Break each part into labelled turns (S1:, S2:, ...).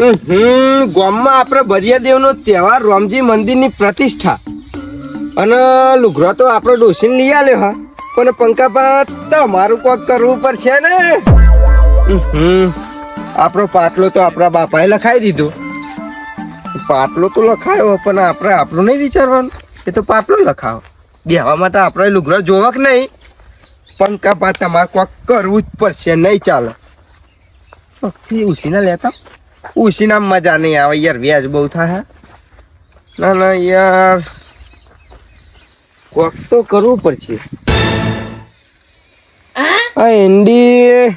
S1: હમ, ગામમાં આપણે બરિયાદેવનો તહેવાર રામજી મંદિરની પ્રતિષ્ઠા. અને લુઘરો તો આપણો ડોસીને લઈ આવ્યો હા. પણ પંકાપા તમારું કોક કરવું પડશે ને? હમ, આપણો પાટલો તો આપણા બાપાએ લખાવી દીધો. પાટલો તો લખાયો, પણ આપણે આપણું નહીં વિચારવાનું. એ તો પાટલો લખાવો. બેહવા માટે આપણે લુઘરો જોવા કે નહીં? પંકાપા તમારે કોક કરવું જ પડશે. નહીં ચાલે. ઉસીના લેતા? ઉસીના મજા નહીં આવે યાર વ્યાજ બહુ થાય. ના ના યાર. કોક તો કરવું પડશે. આ એન્ડી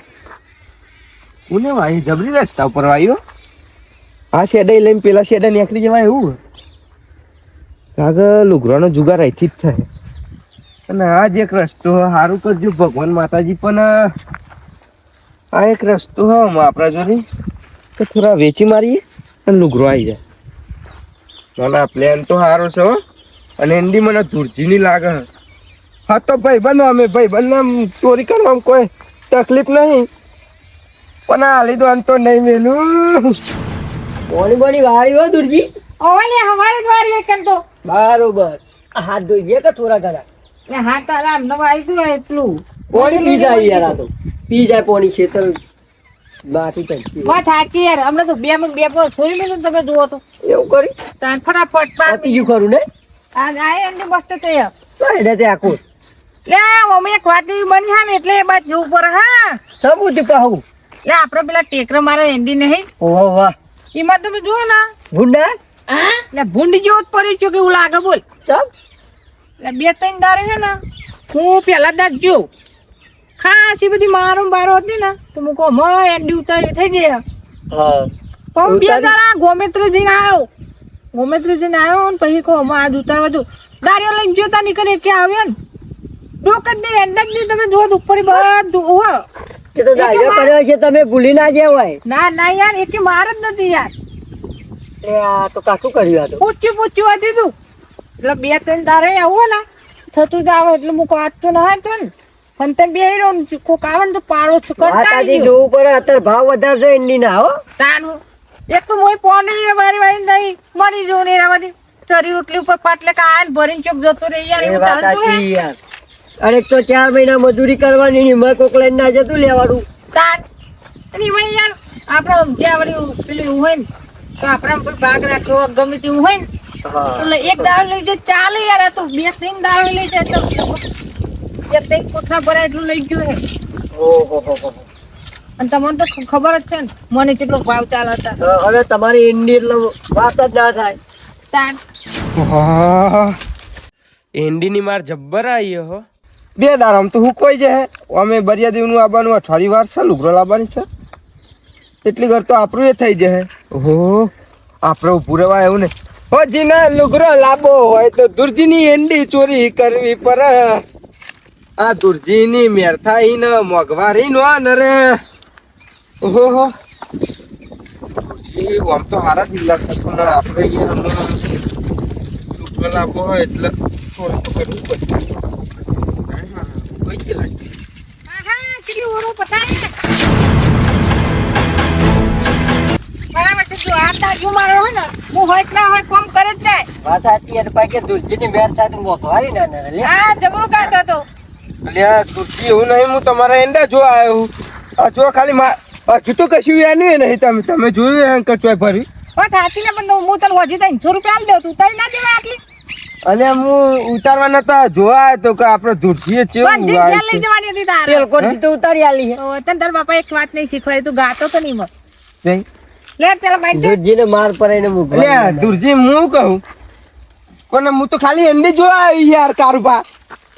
S1: કોને વાઈ જબરી રસ્તા ઉપર વાયો. આ શેડા લઈને પેલા શેડા નીકળી જવાય એવું. કાગળ લુગરાનો જુગાર અહીંથી જ થાય. અને આ જ એક રસ્તો સારું કરજો ભગવાન માતાજી પણ આ એક રસ્તો હા આપણા જોડે. તો થોડા વેચી મારીએ અને લુગરો આવી જાય. ના ના પ્લેન તો સારો છે અને એન્ડી મને ધૂળજીની લાગે. હા તો ભાઈ બંધ અમે ભાઈ બંને ચોરી કરવામાં કોઈ તકલીફ નહીં. પણ આ લીધો આમ તો નહીં મેલું.
S2: બોલી બોલી વાળી હો દુર્જી
S3: ઓલે હવારે જ વારી એકન તો?
S2: બરોબર. હાથ ધોઈ ગયા કે થોડા ઘરા
S3: ને હાથ તારા આમ નવા આવીશું એટલું?
S2: પોણી પી જાય યાર આ તો? પી જાય પોણી ખેતર? બાકી કઈ
S3: વાત સાચી યાર હમણાં તો બે મિનિટ બે પર છોડી મેં તમે જોવો તો.
S2: એવું કરી?
S3: તાન ફટાફટ પાર
S2: બીજું કરું ને?
S3: આ એમને મસ્ત
S2: તો એને તે આખું.
S3: લે મમ્મી એક વાત એવી બની હા ને એટલે એ બાદ જવું પડે હા.
S2: સબૂત પાહું
S3: લે આપડે પેલા ટેકરા મારે એન્ડી નહીં
S2: ઓહો વાહ.
S3: એમાં તમે જુઓ ને.
S2: ભૂંડા?
S3: એટલે ભૂંડ જેવો જ પડી છે કે એવું લાગે બોલ.
S2: ચમ
S3: એટલે બે ત્રણ દારે છે ને હું પેલા દાદ જો ખાસી બધી મારો બારો હતી ને તો હું કહું મ એડી ઉતારી થઈ જાય
S2: હા.
S3: પણ બે? દાડા ગોમેત્ર જઈને આવ્યો ગોમેત્ર જઈને આવ્યો ને પછી કહો અમે આજ ઉતારવા દઉં. દારીઓ લઈને જોતા નીકળે કે આવ્યો ને. ડોક જ નહીં એન્ડ જ નહીં તમે જોત ઉપર બધું હો
S2: તે તો ડાયો કર્યો છે તમે ભૂલી ના જવાય
S3: ના ના યાર એકે માર જ નથી યાર.
S2: એ આ તો કાકું કર્યું આ તો.
S3: પૂછ્યું પૂછ્યું હતી તું એટલે બે ત્રણ દારે આવું ને. થતું જ આવે એટલે મૂકો આજ તો ના તો ને. પણ તમે બે કોક આવે ને તો પાડો છો
S2: માતાજી જોવું પડે અત્યારે ભાવ વધારે છે એમની ના હો.
S3: તાનું એક તો મોય પોણી વારી નહીં ને એના ચરી રોટલી ઉપર પાટલે ને ભરીને ચોક જતો રહે યાર એવું ચાલતું
S2: યાર. અને એક તો ચાર મહિના મજૂરી કરવાની ની મેં કોક લઈને ના જતું લેવાનું
S3: તાન. અને એમાં યાર આપણે જ્યાં વળી પેલું હોય ને તો આપણે કોઈ ભાગ રાખ્યો ગમે તેવું હોય ને એટલે એક દાળ લઈ જાય ચાલે યાર આ તો બે ત્રણ દાળ લઈ જાય તો બે ત્રણ કોઠા ભરાય એટલું લઈ ગયું હે
S2: ઓહો હો હો
S3: અને તમને તો ખબર જ છે ને મને કેટલો ભાવ ચાલે હતા
S2: હવે તમારી ઈંડી એટલે વાત જ ના થાય.
S3: તાન.
S1: એન્ડીની માર જબ્બર આવી હો. બે દારામ તો હું કોઈ જાય અમે બરિયાદેવનું આવવાનું અઠવાડિયું વાર છે લુગરો લાવવાની છે. એટલી ઘર તો આપણું એ થઈ જશે. ઓહો. આપણે રહેવા એવું ને હો જીના લુગરો લાવો હોય તો દુરજીની એંડી ચોરી કરવી પર આ દુરજીની મેરથાઈ ને મોંઘવારી નો ને રે ઓહો હો આમ તો હારા જિલ્લા છે પણ આપણે અહીંયા લુગરો લાવવો હોય એટલે થોડું તો કરવું પડે હા, કે લાગે
S3: આહા, કેટલી ઓરો પતાય. બરાબર છે, જો આ તારીઓ મારો હોય ને, હું હોય ના હોય, કોમ કરે જ જાય.
S2: વાત હતી અને પાછી દુર્જીની મેર થાય તો મોંઘવારી ના ના
S3: આ જબરું કાઢતો હતો.
S1: અલ્યા તુર્કી એવું નહીં હું તમારા એંડા જોવા આવ્યો હું. આ જો ખાલી હજુ તો કશું એનું નહીં તમે તમે જોયું હે કચવાય ફરી
S3: વાત સાચી ને, પણ હું તને હજી ત્રણસો રૂપિયા આલી દઉં, તું. તારી ના આટલી?
S1: અને હું ઉતારવા નતા જોવા તો કે આપણે આવ્યું
S3: લઈ
S1: છે.
S2: તેલ કોરથી તો ઉતારી આલી છે
S3: તો તને તારા બાપા એક વાત નહીં શીખવાડી, તું ગાતો તો નહીં મત. લે પેલા બાઈક દે.
S2: દુર્જીને માર પડે ને
S1: લે ધૂળજી હું કહું? કોને હું તો ખાલી એંડી જોવા આવી યાર કારુભા.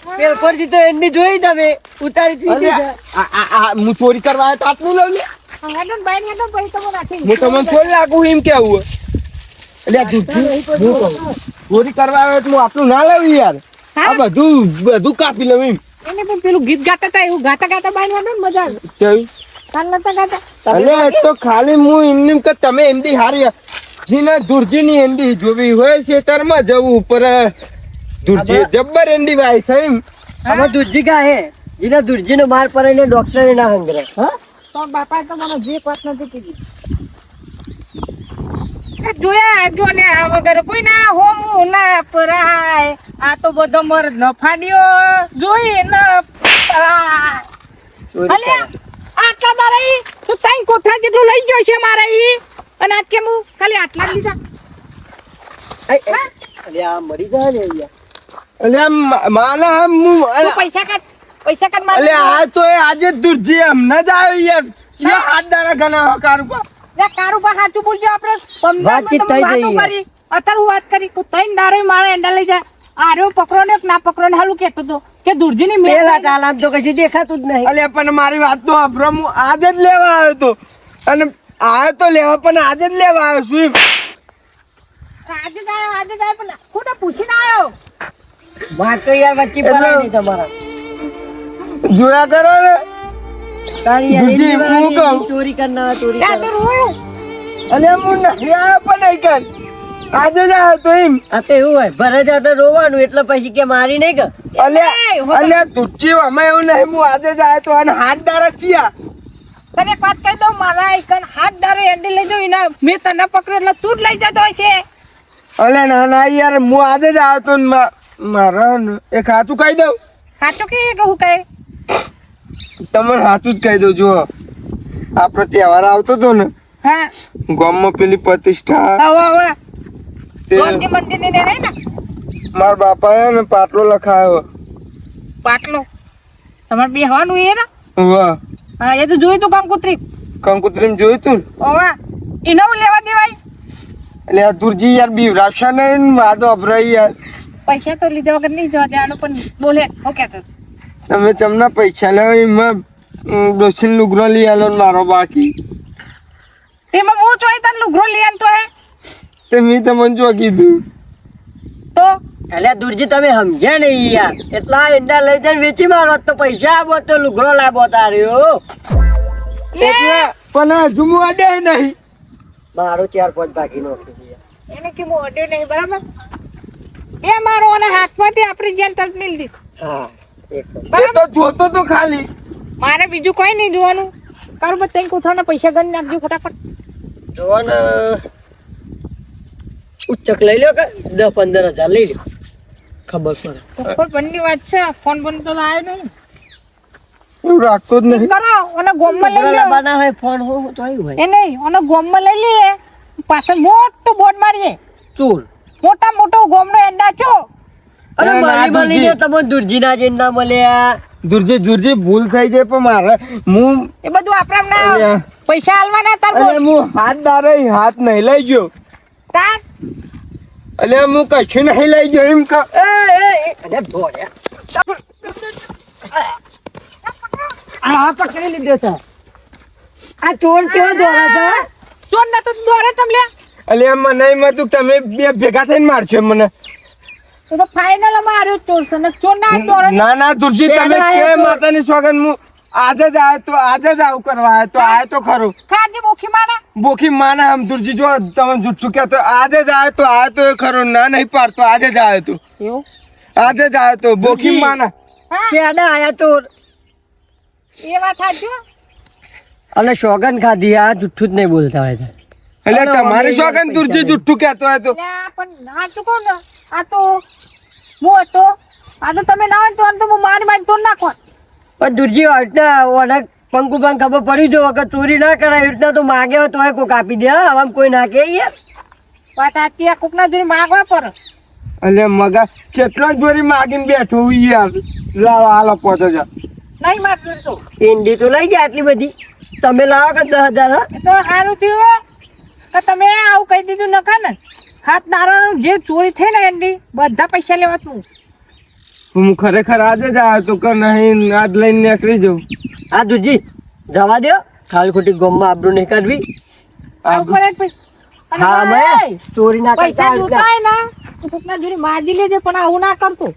S2: કોરથી તો એની જોઈ તમે ઉતારી પીધી
S1: આ આ આ હું ચોરી કરવા આવ્યો તો આટલું લઉં લે.
S3: હા, નાખી.
S1: એમ કેવું એટલે ચોરી કરવા આવ્યો હું આટલું ના લઉં યાર. આ બધું બધું કાપી લઉં એમ.
S3: એને પણ પેલું ગીત ગાતા હતા એવું ગાતા ગાતા હેડો મજા આવે.
S1: કેવું? અલે તો ખાલી હું એમને એમ કે તમે એમડી હારી જીના દુરજીની એંડી જોવી હોય છે તરમાં જવું ઉપર દુરજી જબ્બર એન્ડી ભાઈ સહીમ
S2: અમે દુર્જી કા હે? જેના દુર્જીનો માર પડે ને ડોક્ટરે ના હંગરે. હા?
S3: તો બાપા તો મને જે વાત નથી કીધી. એ જોયા જો ને આ વગર કોઈ ના હોમું ના પરાય. આ તો બધો મર નફાડ્યો. ફાડ્યો જોઈ ન પરાય.
S2: કરે.
S3: આટલા ઈ તું તાઈ કોઠા જેટલું લઈ ગયો છે મારે ઈ. અને આજ કેમ હું? ખાલી આટલા લીધા.
S2: એ, એ, અલે મરી જાય ને યાર.
S1: આમ હું
S3: પૈસા કાઢ પૈસા કાઢ મારે
S1: અલે આ તો એ આજે દુર્જી હમણાં જ આવ્યો યાર. યા હાથ દાડા ઘણા હકાર
S3: લે કારું સાચું બોલજો આપણે. પમદારમાં તમે વાતો કરી. અત્યારે હું વાત કરી કે તઈન દારૂ મારા એંડા લઈ જાય આર્યો પકડો ને ના પકડો ને હાલું કેતો તો કે દુર્જીની ની
S2: પેલા
S3: લાગી.
S2: તો કશું દેખાતું જ નહીં.
S1: અલે પણ મારી વાત તો સાંભળો, હું આજે જ લેવા આવ્યો તો. અને આવ્યો તો લેવા પણ આજે જ લેવા આવ્યો છું
S3: આજે જ આવ્યો આજે જ આવ્યો પણ ખોટા પૂછીને આવ્યો
S2: વાત તો યાર વચ્ચે પડાય નહીં તમારા
S1: જોયા કરો ને.
S2: તારી
S1: ગુજી, હું કહું.
S2: ચોરી કરનારા ચોરી
S3: ત્યાં તો
S2: કરે.
S3: રોયું
S1: અલે હું નહીં આવ્યો પણ નહીં કર. આજે જ આવ્યો તો એમ.
S2: આ તો એવું હોય ભરે જાય રોવાનું એટલે પછી કે મારી નહીં કે
S1: અલે અલે તુચ્છી અમે એવું નહીં હું આજે જ આવ્યો તો અને હાથ દાડા ચિયા
S3: તને એક વાત કહી દઉં મારા એકન હાથ દારૂ એંડી લઈ દઉં એના મેં તને પકડ્યો એટલે તું જ લઈ જતો હોય છે
S1: અલે ના ના યાર હું આજે જ આવ્યો તો ને મારા એ એક હાથું કહી દઉં?
S3: ખાતું કે કહું કહે
S1: તમને હાથું જ કહી દઉં જુઓ. આપણો તહેવાર આવતો હતો ને
S3: હા.
S1: ગામમાં પેલી પ્રતિષ્ઠા તે મારા બાપાએ ને પાટલો લખાયો.
S3: પાટલો? તમારે બી હવાનું એ ને?
S1: વાહ.
S3: હા એ તો જોયું તું કંકુત્રી?
S1: કંકુત્રી જોયું તું
S3: ઓવા એનો લેવા દેવાય?
S1: એટલે દુરજી યાર બીવરાવશા નહીં વાદો અભરાઈ યાર.
S3: પૈસા તો લીધા વગર નહીં જવા દેવાનું પણ બોલે હું કહેતો.
S1: તમે તમને પૈસા લો એમાં ડોસીન લુગરો લઈ આલો ને મારો બાકી.
S3: એમાં હું જોઈ તને લુગરો લઈ આનતો હે?
S1: તે મેં તમને જો કીધું.
S3: તો?
S2: એટલે દુરજી તમે સમજ્યા નહીં યાર. એટલા એંડા લઈ જઈને વેચી મારો તો પૈસા આપો તો લુગરો લાવો તાર્યો
S1: એટલે પણ હજુ હું અડે નહીં.
S2: મારો ચાર પાંચ બાકી નો દીધા.
S3: એને કે હું અડ્યો નહીં બરાબર? એ મારો અને હાથમાંથી આપણી જેન તરત લીધી
S2: હા
S1: એ તો. જોતો તો ખાલી.
S3: મારે બીજું કોઈ નહીં જોવાનું. કારું બસ તઈ કોથળાના પૈસા ગણી નાખજો ફટાફટ.
S2: જોવો ઉચ્ચક લઈ લો કે દસ પંદર હજાર લઈ લો ખબર પડે.
S3: ખબર બંની વાત છે ફોન બંધ તો આવ્યો નહીં.
S1: એવું રાખતો જ નહીં.
S3: કરો અને ગોમમાં લઈ લો
S2: લાવવાના હોય ફોન હોય તો આવ્યું હોય.
S3: એ નહીં અને ગોમમાં લઈ લઈએ પાછળ મોટું બોર્ડ મારીએ.
S2: ચોર
S3: મોટા મોટો ગોમનો એંડા છો.
S2: અરે મારી મળીને. તમે દુર્જીના જઈને ના મળ્યા.
S1: દુરજી દુરજી ભૂલ થઈ જાય પણ મારે. હું
S3: એ બધું આપણે ના. પૈસા આલવાના તાર અરે
S1: હું હાથ દારે હાથ નહીં લઈ ગયો.
S3: તાર.
S1: અલે હું કશું નહીં લઈ ગયો એમ કે
S2: એ એ અરે ધોળ્યા આ પકડી લીધો છે. આ ચોર કેવો દોરા છે?
S3: ચોર ના તો દોરે તમ લે
S1: એટલે મને એમ હતું કે તમે બે ભેગા થઈને મારશો મને.
S3: તો તો ફાઇનલ માર્યો ચોર છે ને ચોર ના દોરે
S1: ના ના દુર્જી તમે કે માતાની સોગન હું આજે જ આયો તો આજે જ આવું કરવા આયો તો આયો તો ખરું.
S3: ખાજે બોખી માના.
S1: બોખી માના આમ દુર્જી જો તમે જુઠ્ઠું કહેતો આજે જ આવ્યો તો આયો તો ખરું ના નહીં પાડતો આજે જ આવ્યો તો.
S3: એવું?
S1: આજે જ આવ્યો તો બોખી માના.
S2: શેડા આયા તો?
S3: એ વાત સાચી
S2: અને સોગન ખાધી આ જુઠ્ઠું જ નહીં બોલતા હોય તો.
S1: એટલે તમારી
S2: પૈસા
S1: દુરજી જુઠ્ઠું કહેતો હોય તો.
S3: પણ આ શું કહું ને. આ તો હું હતો. આ તો તમે ના હોય તો હું મારી મારી તોડ નાખો.
S2: પણ દુર્જી રીતના ઓને પંકુ પણ ખબર પડી જો વખત ચોરી ના કરાય એવી રીતના તો માગે હોય તો કોઈ કાપી દે હા આમ કોઈ ના કે યાર.
S3: વાત આતી આ કોકના જોડે માગવા પર.
S1: એટલે મગા ચેટલો જોરી માગીને બેઠો યાર લાવો હાલો પોતો જા.
S3: નહીં માર તો.
S2: ઈંડી તો લઈ ગયા આટલી બધી. તમે લાવો કે દસ હજાર
S3: તો સારું થયું કે તમે આવું કહી દીધું નખા ને હાથ દારૂનું જે ચોરી થઈ ને એની બધા પૈસા લેવા તું.
S1: હું ખરેખર આજે જ આવ્યો તો કે નહીં આજ લઈને નીકળી જાઉં.
S2: હા દુરજી જવા દો ખાલી ખોટી ગોમમાં આબરૂ નહીં કાઢવી. હા
S3: ભાઈ,
S2: મેં ચોરી ના કરતા
S3: પૈસા લૂંટાય ને. તો કોકના જોડે માજી લેજે પણ આવું ના કરતો.